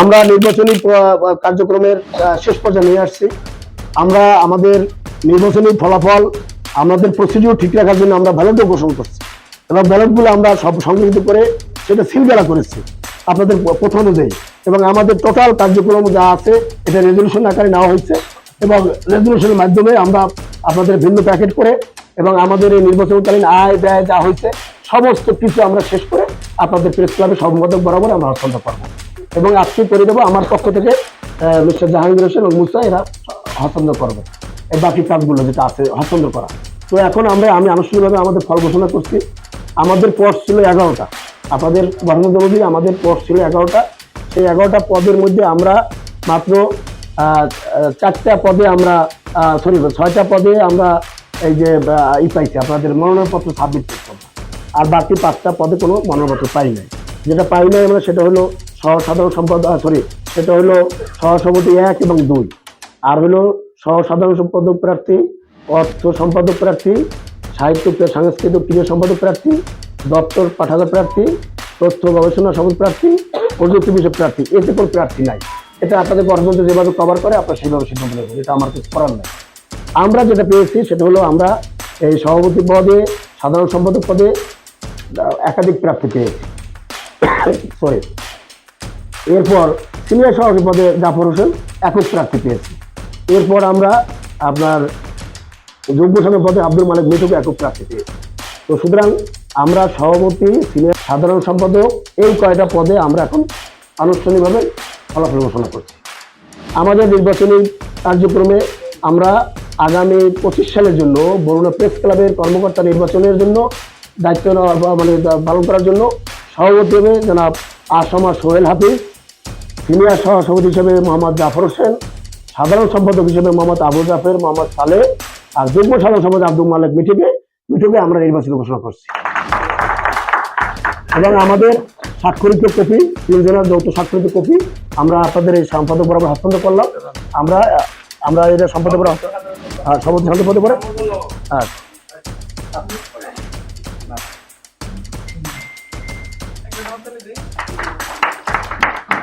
আমরা নির্বাচনী কার্যক্রমের শেষ পর্যায়ে নিয়ে আসছি। আমরা আমাদের নির্বাচনী ফলাফল, আমাদের প্রসিডিউর ঠিক রাখার জন্য আমরা ব্যালটও ঘোষণা করছি। এবং ব্যালটগুলো আমরা সব সংগঠিত করে সেটা সিলগালা করেছি আপনাদের প্রথম অনুযায়ী। এবং আমাদের টোটাল কার্যক্রম যা আছে, এটা রেজলিউশন আকারে নেওয়া হয়েছে। এবং রেজলিউশনের মাধ্যমে আমরা আপনাদের ভিন্ন প্যাকেট করে এবং আমাদের এই নির্বাচনকালীন আয় ব্যয় যা হয়েছে, সমস্ত কিছু আমরা শেষ করে আপনাদের প্রেস ক্লাবে সম্পাদক বরাবর আমরা হস্তান্তর করব। এবং আজকে করে দেবো আমার পক্ষ থেকে মিস্টার জাহাঙ্গীর হোসেন ও মুসা, এরা হস্তান্তর করবে। এই বাকি কাজগুলো যেটা আছে, হস্তান্তর করা। তো এখন আমরা, আমি আনুষ্ঠানিকভাবে আমাদের ফল ঘোষণা করছি। আমাদের পোস্ট ছিল এগারোটা। আপনাদের গণতন্ত্রী আমাদের পোস্ট ছিল এগারোটা। সেই এগারোটা পদের মধ্যে আমরা মাত্র চারটা পদে আমরা সরি ছয়টা পদে আমরা এই যে ই পাইছি। আপনাদের মনোনয়নপত্র সাবমিট করতে আর বাকি পাঁচটা পদে কোনো মনোনয়নপত্র পাই নাই। যেটা পাই নাই আমরা সেটা হলো সহ সাধারণ সম্পাদক সরি সেটা হলো সহসভাপতি এক এবং দুই। আর হলো সহ সাধারণ সম্পাদক প্রার্থী, অর্থ সম্পাদক প্রার্থী, সাহিত্য সাংস্কৃতিক প্রিয় সম্পাদক প্রার্থী, দপ্তর পাঠাগার প্রার্থী, তথ্য গবেষণা সম্পদ প্রার্থী, প্রযুক্তি বিষয় প্রার্থী, এতে কোনো প্রার্থী নাই। এটা আপনাদের গণতন্ত্র যেভাবে কভার করে, আপনারা সেইভাবে সিদ্ধান্ত নেবেন। এটা আমার কিছু করার নাই। আমরা যেটা পেয়েছি, সেটা হলো আমরা এই সভাপতি পদে, সাধারণ সম্পাদক পদে একাধিক প্রার্থী পেয়েছি। সরি এরপর সিনিয়র সভাপতি পদে জাফর হোসেন একক প্রার্থী পেয়েছি। এরপর আমরা আপনার যোগ্য সভাপতি পদে আব্দুল মালিক মিঠুকে একক প্রার্থী পেয়েছি। তো সুতরাং আমরা সভাপতি, সিনিয়র, সাধারণ সম্পাদক এই কয়টা পদে আমরা এখন আনুষ্ঠানিকভাবে ফলাফল ঘোষণা করছি। আমাদের নির্বাচনী কার্যক্রমে আমরা আগামী পঁচিশ সালের জন্য বরুণা প্রেস ক্লাবের কর্মকর্তা নির্বাচনের জন্য দায়িত্ব নেওয়া বা মানে পালন করার জন্য সভাপতি হবে জনাব আসামা সোহেল হাফিজ। সিনিয়র সহসভাপতি হিসেবে মোহাম্মদ জাফর হোসেন, সাধারণ সম্পাদক হিসেবে মোহাম্মদ আবু জাফর, মোহাম্মদ সালে আর যুগ্ম সাধারণ সম্পাদক আব্দুল মালিক মিঠুকে মিঠুকে আমরা নির্বাচন ঘোষণা করছি। এবং আমাদের স্বাক্ষরিত কপি, তিনজনের যৌথ স্বাক্ষরিত কপি, আমরা আপনাদের এই সম্পাদক বরাবর হস্তান্তর করলাম। আমরা আমরা এটা সম্পাদক বরাবর হ্যাঁ সভাপতি সম্পাদক পরে হ্যাঁ।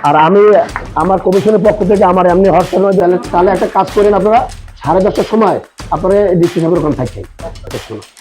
আর আমি আমার কমিশনের পক্ষ থেকে আমার এমনি হোয়াটসঅ্যাপে তাহলে একটা কাজ করেন আপনারা, সাড়ে দশটার সময় আপনারা ডিস্ট্রিক্ট ওখানে থাকছেন